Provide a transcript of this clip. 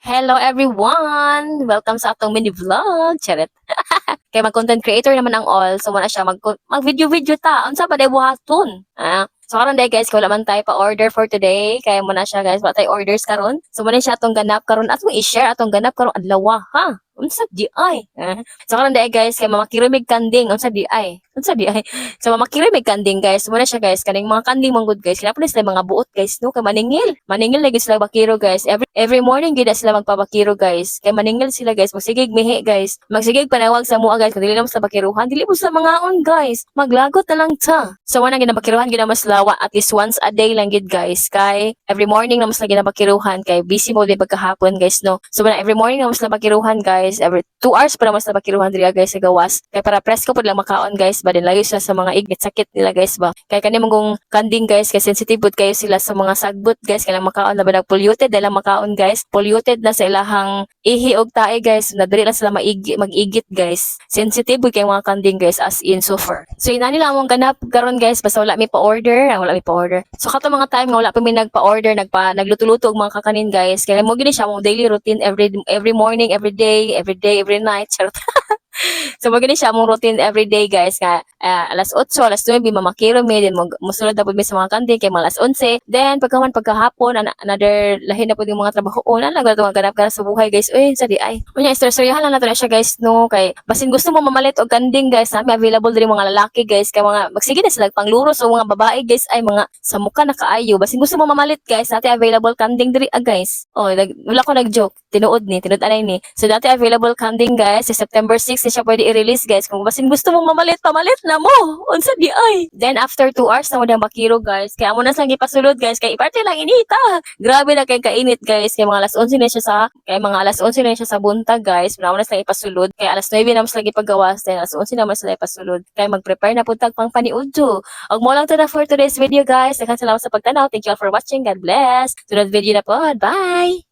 Hello everyone! Welcome sa atong mini vlog. Charet. Kay mag content creator naman ang all. So muna siya mag mag video video ta. Unsa pa day buhaton? Ah. So karon day guys, wala man tayo pa order for today, kaya muna siya guys, wala tayo orders karon. So muna siya atong ganap karon atong i-share atong ganap karon adlaw ha. Unsa di ay? Ah. So karon day guys, kay mamakiromig kanding unsa di ay? Unsa di ay? So mamakiromig kanding guys, muna siya guys, kaning mga kanding manggod guys. Kaya sila mga buot guys no, kay maningil. Maningil lagi sila bakiro guys. Every every morning gid sila magpabakiro guys. Kay maningil sila guys, magsigig mihi guys. Magsigig panawag sa mua guys, kung dili sa bakiruhan, dili mo sa mga on guys. Maglagot na lang ta. So wala ginabakiruhan gid mas lawa at least once a day lang gid guys. Kay every morning na mas lagi nabakiruhan kay busy mo din pagkahapon guys no. So wala every morning na mas nabakiruhan guys. Every 2 hours para mas nabakiruhan diri guys sa gawas. Kay para presko pud lang makaon guys, ba din layo sila sa mga igit sakit nila guys ba. Kay kani mong kanding guys kay sensitive pud kayo sila sa mga sagbot guys kay lang makaon na ba polluted dala makaon guys. Polluted na sa ilahang ihi og tae guys. Na diri lang sila maigi mag-igit guys. Sensitive pud kay mga kanding guys as in sulfur. So ina nila among ganap karon guys basta wala mi pa order, ah, wala mi pa order. So kato mga time nga wala pa mi nagpa-order, nagpa nagluto-luto og mga kakanin guys. Kaya mo gini siya mong daily routine every every morning, every day, every day, every night. so magani siya mong routine every day guys nga ah, alas 8 alas 9 mamakiro mi then musulod na pud mi sa mga kantin kay mga alas 11 then pagkaman pagkahapon an- another lahi na pud yung mga trabaho. Una lang gato ganap ka sa buhay guys. Uy sa di ay unya istoryahan lang nato na siya guys no? Kay basin gusto mo mamalit og kanding guys na available diri mga lalaki guys kay mga magsige na sila pangluros o mga babae guys ay mga sa mukha na kaayo basin gusto mo mamalit guys natin available kanding diri ah, guys. Oh nag, wala ko nag-joke tinuod ni tinuod anay ni. So dati available kanding guys sa September 6 na siya pwede i-release guys. Kung basin gusto mong mamalit pamalit na mo. Unsa di ay? Then after 2 hours na mo na makiro guys. Kaya amo na sang gipasulod guys. Kay iparte lang inita. Grabe na kay kainit guys. Kay mga alas 11 na siya sa kay mga alas 11 na siya sa buntag guys. Muna na sila ipasulod. Kay alas 9 na mas lagi paggawas then alas 11 na mas sila ipasulod. Kay mag-prepare na puntag pang paniudto og mo lang to na for today's video guys. Daghang salamat sa pagtanaw. Thank you all for watching. God bless. Sunod video na po. Bye